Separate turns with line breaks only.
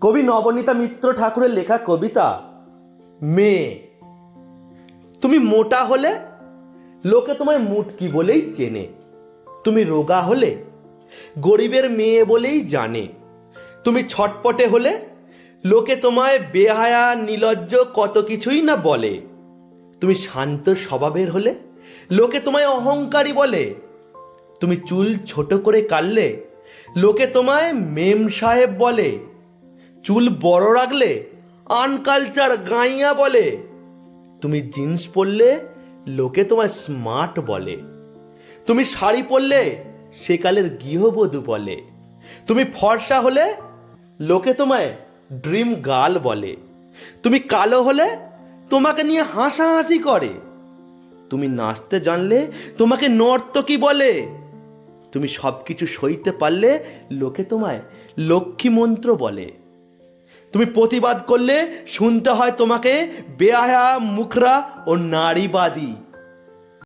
কবি নবনীতা মিত্র ঠাকুরের লেখা কবিতা মেয়ে তুমি মোটা হলে লোকে তোমায় মুটকি বলেই চেনে। তুমি রোগা হলে গরিবের মেয়ে বলেই জানে। তুমি ছটপটে হলে লোকে তোমায় বেহায়া, নিলজ্জ কত কিছুই না বলে। তুমি শান্ত স্বভাবের হলে লোকে তোমায় অহংকারী বলে। তুমি চুল ছোট করে কাটলে লোকে তোমায় মেম সাহেব বলে। চুল বড় রাখলে আনকালচার গাইয়া বলে। তুমি জিন্স পরলে লোকে তোমায় স্মার্ট বলে। তুমি শাড়ি পরলে সেকালের গৃহবধূ বলে। তুমি ফর্সা হলে লোকে তোমায় ড্রিম গার্ল বলে। তুমি কালো হলে তোমাকে নিয়ে হাসাহাসি করে। তুমি নাচতে জানলে তোমাকে নর্তকী বলে। তুমি সব কিছু সইতে পারলে লোকে তোমায় লক্ষ্মী মন্ত্র বলে। তুমি প্রতিবাদ করলে শুনতে হয় তোমাকে বেহায়া মুখরা ও নারীবাদী।